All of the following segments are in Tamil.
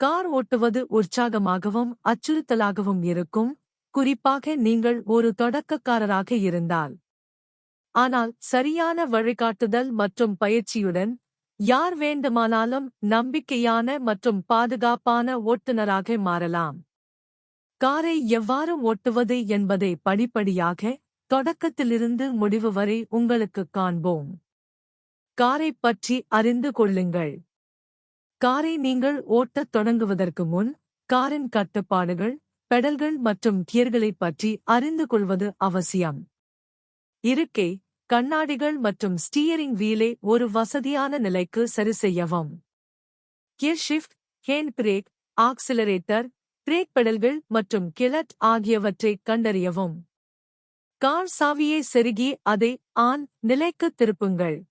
கார் ஓட்டுவது உற்சாகமாகவும் அச்சுறுத்தலாகவும் இருக்கும். குறிப்பாக நீங்கள் ஒரு தொடக்கக்காரராக இருந்தால். ஆனால் சரியான வழிகாட்டுதல் மற்றும் பயிற்சியுடன் யார் வேண்டுமானாலும் நம்பிக்கையான மற்றும் பாதுகாப்பான ஓட்டுநராக மாறலாம். காரை எவ்வாறு ஓட்டுவது என்பதை படிப்படியாக தொடக்கத்திலிருந்து முடிவு வரை உங்களுக்குக் காண்போம். காரைப் பற்றி அறிந்து கொள்ளுங்கள். காரை நீங்கள் ஓட்டத் தொடங்குவதற்கு முன் காரின் கட்டுப்பாடுகள் பெடல்கள் மற்றும் கியர்களைப் பற்றி அறிந்து கொள்வது அவசியம். இருக்கை கண்ணாடிகள் மற்றும் ஸ்டீயரிங் வீலை ஒரு வசதியான நிலைக்கு சரிசெய்யவும் gear shift hand brake accelerator brake பெடல்கள் மற்றும் கிளட் ஆகியவற்றைக் கண்டறியவும். கார் சாவியை செருகி அதை ஆன் நிலைக்கு திருப்புங்கள்.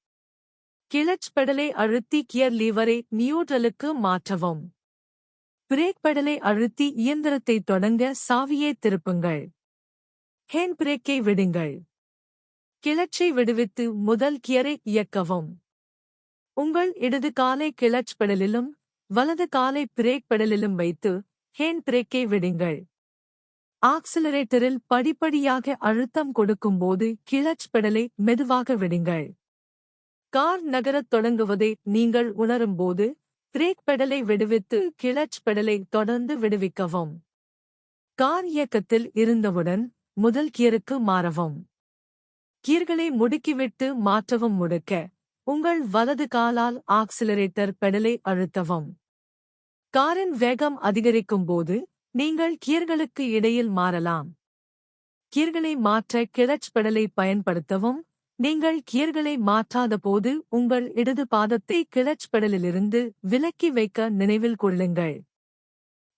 கிளச் பெடலை அழுத்தி கியர் லீவரை நியூட்ரலுக்கு மாற்றவும். பிரேக் பெடலை அழுத்தி இயந்திரத்தை தொடங்க சாவியை திருப்புங்கள். ஹேண்ட் பிரேக்கை விடுங்கள். கிளச்சை விடுவித்து முதல் கியரை இயக்கவும். உங்கள் இடது காலை கிளச் பெடலிலும் வலது காலை பிரேக் பெடலிலும் வைத்து ஹேண்ட் பிரேக்கை விடுங்கள். ஆக்சிலரேட்டரில் படிப்படியாக அழுத்தம் கொடுக்கும்போது கிளச் பெடலை மெதுவாக விடுங்கள். கார் நகரத் தொடங்குவதை நீங்கள் உணரும்போது பிரேக் பெடலை விடுவித்து கிளட்ச் பெடலை தொடர்ந்து விடுவிக்கவும். கார் இயக்கத்தில் இருந்தவுடன் முதல் கியருக்கு மாறவும். கீர்களை முடுக்கிவிட்டு மாற்றவும் முடுக்க உங்கள் வலது காலால் ஆக்சிலரேட்டர் பெடலை அழுத்தவும். காரின் வேகம் அதிகரிக்கும் போது நீங்கள் கீர்களுக்கு இடையில் மாறலாம். கீர்களை மாற்ற கிளட்ச் பெடலை பயன்படுத்தவும் நீங்கள் கியர்களை மாற்றாத போது உங்கள் இடது பாதத்தை கிளச் பெடலிலிருந்து விலக்கி வைக்க நினைவில் கொள்ளுங்கள்.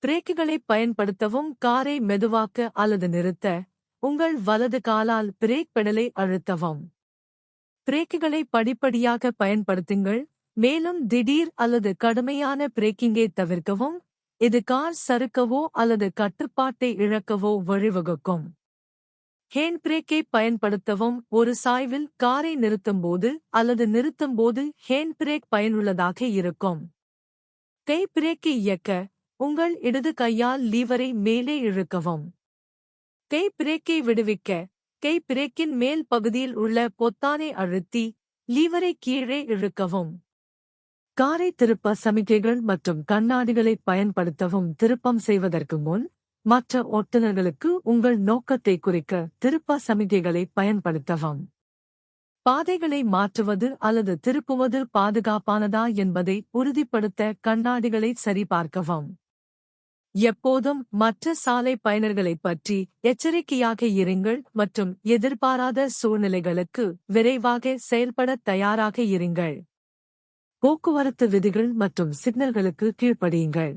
பிரேக்குகளை பயன்படுத்தவும் காரை மெதுவாக்க அல்லது நிறுத்த உங்கள் வலது காலால் பிரேக் பெடலை அழுத்தவும். பிரேக்குகளை படிப்படியாக பயன்படுத்துங்கள் மேலும் திடீர் அல்லது கடுமையான பிரேக்கிங்கை தவிர்க்கவும் இது கார் சறுக்கவோ அல்லது கட்டுப்பாட்டை இழக்கவோ வழிவகுக்கும். ஹேண்ட் பிரேக்கை பயன்படுத்தவும் ஒரு சாய்வில் காரை நிறுத்தும்போது அல்லது நிறுத்தும்போது ஹேண்ட் பிரேக் பயனுள்ளதாக இருக்கும். கை பிரேக்கை இயக்க உங்கள் இடது கையால் லீவரை மேலே இழுக்கவும். கை பிரேக்கை விடுவிக்க கை பிரேக்கின் மேல் பகுதியில் உள்ள பொத்தானை அழுத்தி லீவரை கீழே இழுக்கவும். காரை திருப்ப சமிக்கைகள் மற்றும் கண்ணாடிகளை பயன்படுத்தவும் திருப்பம் செய்வதற்கு முன் மற்ற ஓட்டுநர்களுக்கு உங்கள் நோக்கத்தை குறிக்க திருப்ப சமிகைகளை பயன்படுத்தவும். பாதைகளை மாற்றுவது அல்லது திருப்புவது பாதுகாப்பானதா என்பதை உறுதிப்படுத்த கண்ணாடிகளை சரிபார்க்கவும். எப்போதும் மற்ற சாலை பயனர்களைப் பற்றி எச்சரிக்கையாக இருங்கள் மற்றும் எதிர்பாராத சூழ்நிலைகளுக்கு விரைவாக செயல்பட தயாராக இருங்கள். போக்குவரத்து விதிகள் மற்றும் சிக்னல்களுக்கு கீழ்ப்படியுங்கள்.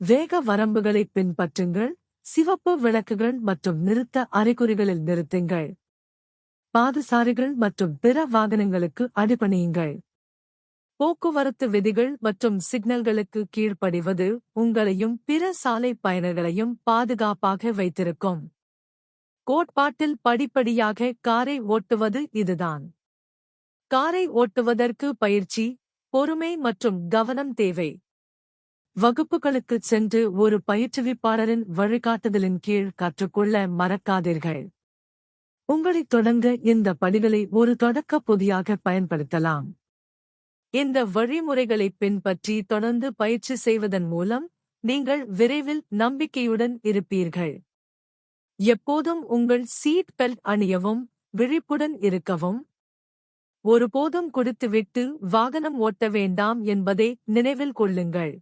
வேக வரம்புகளை பின்பற்றுங்கள் சிவப்பு விளக்குகள் மற்றும் நிறுத்த அறிகுறிகளில் நிறுத்துங்கள். பாதசாரிகள் மற்றும் பிற வாகனங்களுக்கு அடிபணியுங்கள். போக்குவரத்து விதிகள் மற்றும் சிக்னல்களுக்கு கீழ்ப்படிவது உங்களையும் பிற சாலை பயணங்களையும் பாதுகாப்பாக வைத்திருக்கும். கோட்பாட்டில் படிப்படியாக காரை ஓட்டுவது இதுதான். காரை ஓட்டுவதற்கு பயிற்சி பொறுமை மற்றும் கவனம் தேவை. வகுப்புகளுக்குச் சென்று ஒரு பயிற்றுவிப்பாளரின் வழிகாட்டுதலின் கீழ் கற்றுக்கொள்ள மறக்காதீர்கள். உங்களைத் தொடங்க இந்த படிகளை ஒரு தொடக்க பொதியாக பயன்படுத்தலாம். இந்த வழிமுறைகளைப் பின்பற்றி தொடர்ந்து பயிற்சி செய்வதன் மூலம் நீங்கள் விரைவில் நம்பிக்கையுடன் இருப்பீர்கள். எப்போதும் உங்கள் சீட் பெல்ட் அணியவும் விழிப்புடன் இருக்கவும். ஒருபோதும் குடித்துவிட்டு வாகனம் ஓட்ட வேண்டாம் என்பதை நினைவில் கொள்ளுங்கள்.